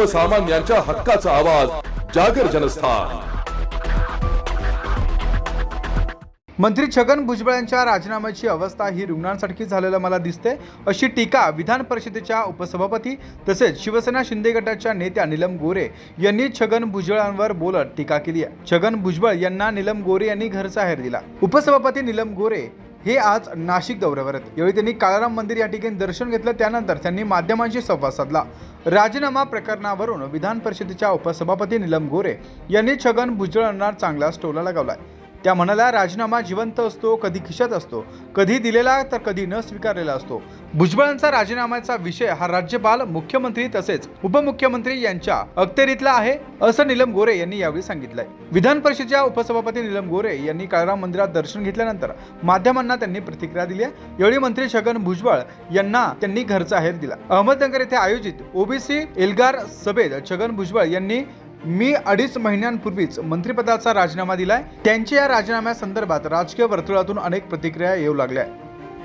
सर्वसामान्यांच्या हक्काचा आवाज जागर जनस्थान. मंत्री छगन भुजबळ यांच्या राजीनाम्याची अवस्था ही रुग्णांसारखी झालेलं मला दिसते अशी टीका विधान परिषदेच्या उपसभापती तसेच शिवसेना शिंदे गटाच्या नेत्या निलम गोरे यांनी छगन भुजबळांवर बोलत टीका केली आहे. छगन भुजबळ यांना निलम गोरे यांनी घरचा आहेर दिला. उपसभापती निलम गोरे हे आज नाशिक दौऱ्यावर आहेत. यावेळी त्यांनी काळाराम मंदिर या ठिकाणी दर्शन घेतलं. त्यानंतर त्यांनी माध्यमांशी संवाद साधला. राजीनामा प्रकरणावरून विधान परिषदेच्या उपसभापती निलम गोरे यांनी छगन भुजबळांना चांगलाच टोला लगावलाय. त्या म्हणाल्या राजीनामा जिवंत असतो कधी खिशात असतो कधी दिलेला तर कधी न स्वीकारलेला असतो. भुजबळांचा राजीनाम्याचा विषय हा राज्यपाल मुख्यमंत्री तसेच उपमुख्यमंत्री यांच्या अखत्यारीतला आहे असं नीलम गोरे यांनी यावेळी सांगितलंय. विधान परिषदेच्या उपसभापती नीलम गोरे यांनी काळराम मंदिरात दर्शन घेतल्यानंतर माध्यमांना त्यांनी प्रतिक्रिया दिली यावेळी मंत्री छगन भुजबळ यांना त्यांनी घरचा आहेर दिला. अहमदनगर येथे आयोजित ओबीसी एल्गार सभेत छगन भुजबळ यांनी मी अडीच महिन्यांपूर्वीच मंत्रिपदाचा राजीनामा दिलाय. त्यांच्या या राजीनाम्यासंदर्भात राजकीय वर्तुळातून अनेक प्रतिक्रिया येऊ लागल्या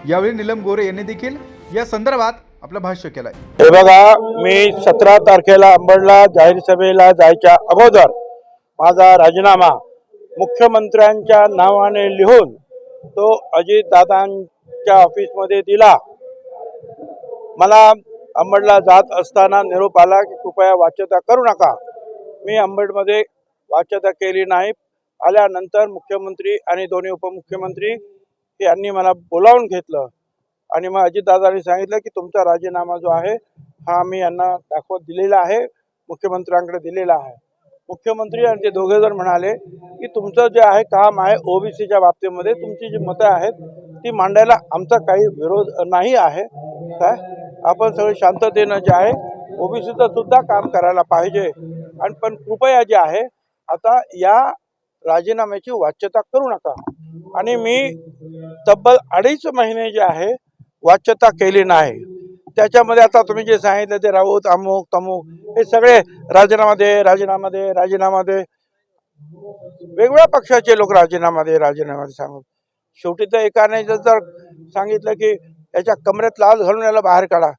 यावेळी निलम गोरे यांनी देखील या संदर्भात आपलं भाष्य केलंय. हे बघा मी सतरा तारखेला अंबडला जाहीर सभेला जायच्या अगोदर माझा राजीनामा मुख्यमंत्र्यांच्या नावाने लिहून तो अजितदादांच्या ऑफिसमध्ये दिला. मला अंबडला जात असताना निरोप आला की कृपया वाच्यता करू नका. मी अंबडमध्ये वाच्यता केली नाही. आल्यानंतर मुख्यमंत्री आणि दोन्ही उपमुख्यमंत्री यांनी मला बोलावून घेतलं. आणि मग अजितदादांनी सांगितलं की तुमचा राजीनामा जो आहे हा मी यांना दाखवत दिलेला आहे मुख्यमंत्र्यांकडे दिलेला आहे. मुख्यमंत्री आणि ते दोघे जण म्हणाले की तुमचं जे आहे काम आहे ओबीसीच्या बाबतीमध्ये तुमची जी मतं आहेत ती मांडायला आमचा काही विरोध नाही आहे. काय? आपण सगळे शांततेनं जे आहे ओबीसीचं सुद्धा काम करायला पाहिजे. आणि पण कृपया जे आहे आता या राजीनाम्याची वाच्यता करू नका. आणि मी तब्बल अडीच महिने जे आहे वाच्यता केली नाही. त्याच्यामध्ये आता तुम्ही जे सांगितलं ते राऊत अमुक तमुक हे सगळे राजीनामा दे राजीनामा दे राजीनामा दे. वेगवेगळ्या पक्षाचे लोक राजीनामा दे राजीनामा दे सांगून. शेवटी तर एकाने जर जर सांगितलं की याच्या कमरेत लाल घालून याला बाहेर काढा.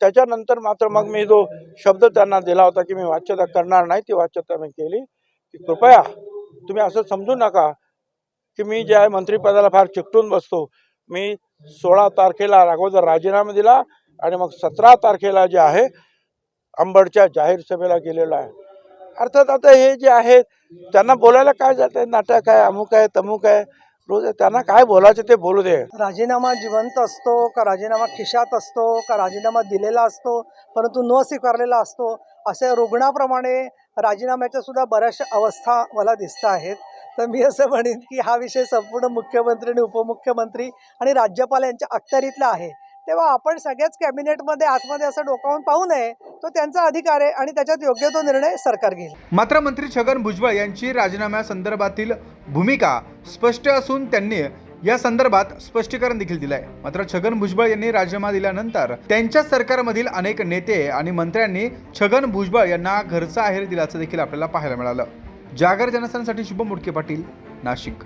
त्याच्यानंतर मात्र मग मी जो शब्द त्यांना दिला होता की मी वाच्यता करणार नाही ती वाच्यता मी केली की कृपया तुम्ही असं समजू नका की मी जे आहे मंत्रिपदाला फार चिकटून बसतो. मी सोळा तारखेला अगोदर राजीनामा दिला आणि मग सतरा तारखेला जे आहे अंबडच्या जाहीर सभेला गेलेलो आहे. अर्थात आता हे जे आहे त्यांना बोलायला काय जात? आहे नाटक आहे अमुक आहे तमुक आहे. रोज त्यांना काय बोलायचं ते बोलू दे. राजीनामा जिवंत असतो का राजीनामा खिशात असतो का राजीनामा दिलेला असतो परंतु न स्वीकारलेला असतो असे रुग्णाप्रमाणे राजीनाम्याच्या सुद्धा बऱ्याचशा अवस्था मला दिसत आहेत. तर मी असं म्हणेन की हा विषय संपूर्ण मुख्यमंत्री आणि उपमुख्यमंत्री आणि राज्यपाल यांच्या अखत्यारीतला आहे. तेव्हा आपण सगळ्याच कॅबिनेटमध्ये आतमध्ये असं डोकावून पाहू नये तो त्यांचा अधिकार आहे आणि त्याच्यात योग्य तो निर्णय सरकार घेईल. मात्र मंत्री छगन भुजबळ यांची राजीनाम्यासंदर्भातील भूमिका स्पष्ट असून त्यांनी या संदर्भात स्पष्टीकरण देखील दिलंय. मात्र छगन भुजबळ यांनी राजीनामा दिल्यानंतर त्यांच्या सरकारमधील अनेक नेते आणि मंत्र्यांनी छगन भुजबळ यांना घरचा आहेर दिल्याचं देखील आपल्याला पाहायला मिळालं. जागर जनस्थानसाठी शुभम मुडके पाटील नाशिक.